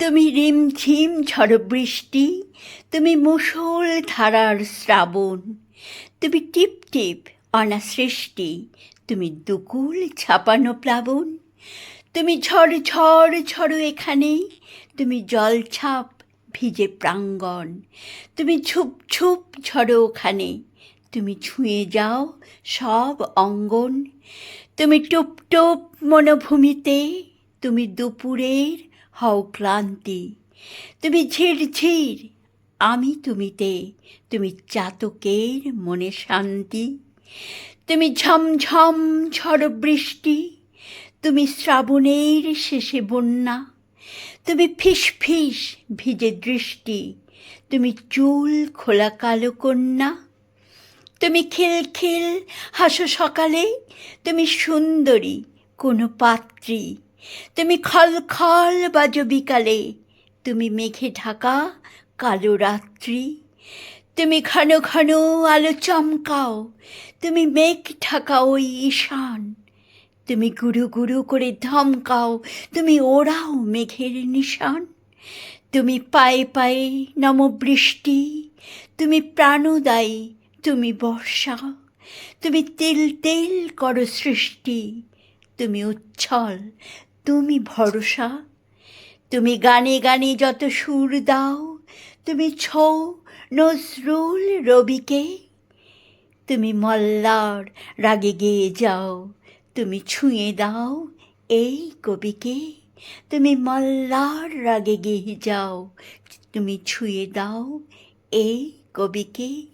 তুমি রিমঝিম ঝড় বৃষ্টি তুমি মুষল ধারার শ্রাবণ, তুমি টিপ টিপ অনা সৃষ্টি তুমি দুকুল ছাপানো প্লাবন, তুমি ঝড় ঝড় ঝড়ো এখানে, তুমি জলছাপ ভিজে প্রাঙ্গণ, তুমি ঝুপ ঝুপ ঝড়ো ওখানে, তুমি ছুঁয়ে যাও সব অঙ্গন, তুমি টুপ টুপ মনোভূমিতে তুমি দুপুরের হও ক্লান্তি। তুমি ঝিরঝির আমি তুমিতে। তুমি চাতকের মনে শান্তি। তুমি ঝমঝম ঝড় বৃষ্টি, তুমি শ্রাবণের শেষে বন্যা। তুমি ফিস ভিজে দৃষ্টি, তুমি চুল খোলা কালো কন্যা। তুমি খিলখিল হাসো সকালে, তুমি সুন্দরী কোনো পাত্রী। তুমি খল খল বাজো বিকালে, তুমি মেঘে ঢাকা কালো রাত্রি। তুমি ঘন ঘন আলো চমকাও, তুমি মেঘ ঢাকা ওই ঈশান। তুমি গুরু গুরু করে ধমকাও, তুমি ওড়াও মেঘের নিশান। তুমি পায়ে পায়ে নম বৃষ্টি তুমি প্রাণদায়ী, তুমি বর্ষা। তুমি তেল তেল করো সৃষ্টি, তুমি উচ্ছল তুমি ভরসা। তুমি গানে গানে যত সুর দাও, তুমি ছৌ নজরুল রবিকে। তুমি মল্লার রাগে গেয়ে যাও, তুমি ছুঁয়ে দাও এই কবিকে। তুমি মল্লার রাগে গেয়ে যাও, তুমি ছুঁয়ে দাও এই কবিকে।